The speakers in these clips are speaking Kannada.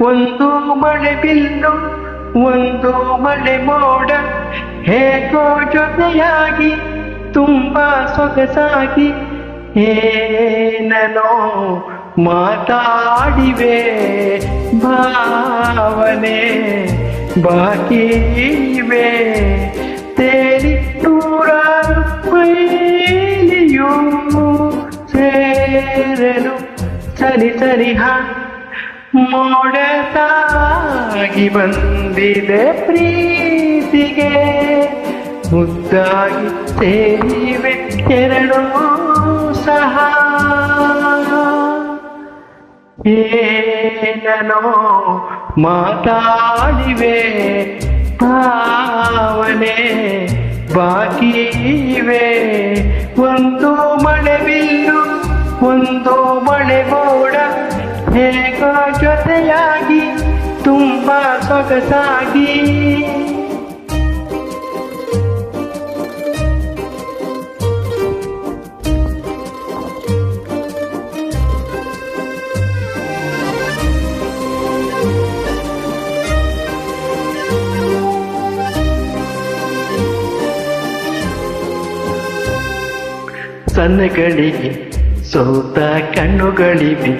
ಒಂದು ಮಳೆ ಬಿಲ್ಲು, ಒಂದು ಮಳೆ ಮೋಡ. ಹೇಗೋ ಜೊತೆಯಾಗಿ, ತುಂಬಾ ಸೊಗಸಾಗಿ ಏನೋ ಮಾತಾಡಿವೆ ಭಾವನೆ ಬಾಕಿ ಇವೆ. ತೇರಿ ನೂರಾರು ಸೇರಲು ಸರಿ ಸರಿ ಹಾ ಮೋಡತಾಗಿ ಬಂದಿದೆ ಪ್ರೀತಿಗೆ. ಮುದ್ದಾಗಿ ಸೇರಿವೆ ಎರಡು ಸಹ. ಏನೋ ಮಾತಾಡಿವೆ ಭಾವನೆ ಬಾಕಿ ಇವೆ ಒಂದು ಮಳೆ ಬಿಲ್ಲು, ಒಂದು ಮಳೆ ಮೋಡ ಹೇಗೋ ಜೊತೆಯಾಗಿ ತುಂಬ ಸೊಗಸಾಗಿ. ಸನ್ನಗಳಿಗೆ ಸೋತ ಕಣ್ಣುಗಳಿವೆ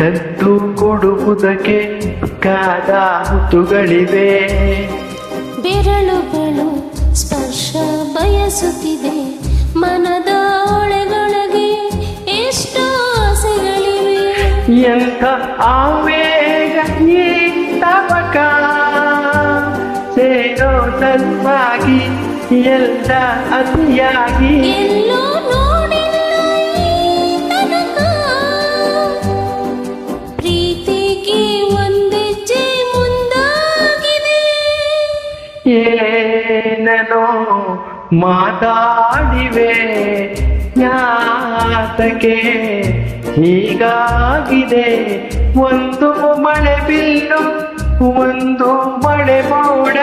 ಕದ್ದು ಕೊಡುವುದಕ್ಕೆ ಕಾದ ಹುತುಗಳಿವೆ. ಬೆರಳುಗಳು ಸ್ಪರ್ಶ ಬಯಸುತ್ತಿದೆ. ಮನದ ಒಳಗೊಳಗೆ ಎಷ್ಟೋ ಆಸೆಗಳಿವೆ. ಎಂಥ ಆವೇಗ ತಪಕ. ಸೇರೋ ಸಲ್ವಾಗಿ ಎಲ್ಲ ಅತಿಯಾಗಿ. ಎಲ್ಲೋ ಏನನೋ ಮಾತಾಡಿವೆ ಯಾತಕ್ಕೆ ಹೀಗಾಗಿದೆ. ಒಂದು ಮಳೆ ಬಿಲ್ಲು ಒಂದು ಮಳೆ ಮೋಡ.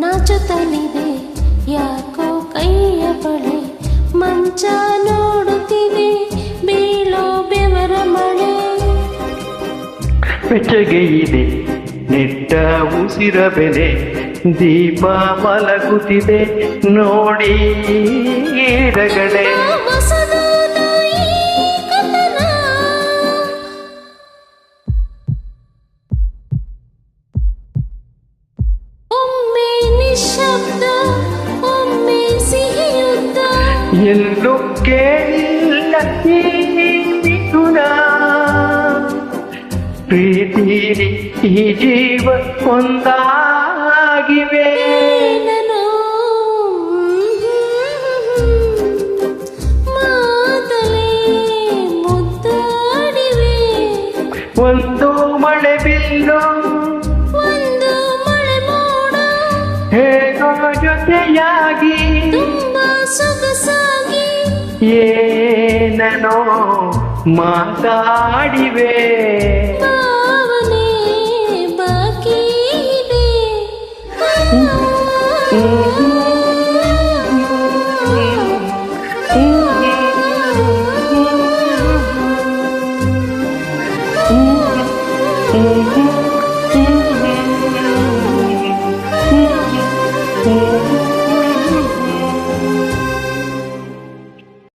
ನಾಚುತ್ತಲಿದೆ ಯಾಕೋ ಕೈಯ ಬಳೆ ಮಂಚ ನೋಡುತ್ತಿದೆ. ಬೀಳೋ ಬೆವರ ಮಳೆ. ಬೆಚ್ಚಗೆ ಇದೆ. ನೆಟ್ಟ ಉಸಿರ ಬೆಲೆ ದೀಪ ಮಲಗುತ್ತಿದೆ. ನೋಡಿ ರಗಳೆ ಎಲ್ಲೂ ಕೇಳಿಲ್ಲ ಮಿಥುನ ಪ್ರೀತಿಲಿ ಈ ಜೀವ ಒಂದಾಗಿವೆ. ಒಂದು ಮಳೆ ಬಿಲ್ಲು ಹೇಗೋ ಜೊತೆಯಾಗಿ ತುಂಬಾ ಸೊಗಸಾಗಿ ಏನನೋ ಮಾತಾಡಿವೆ.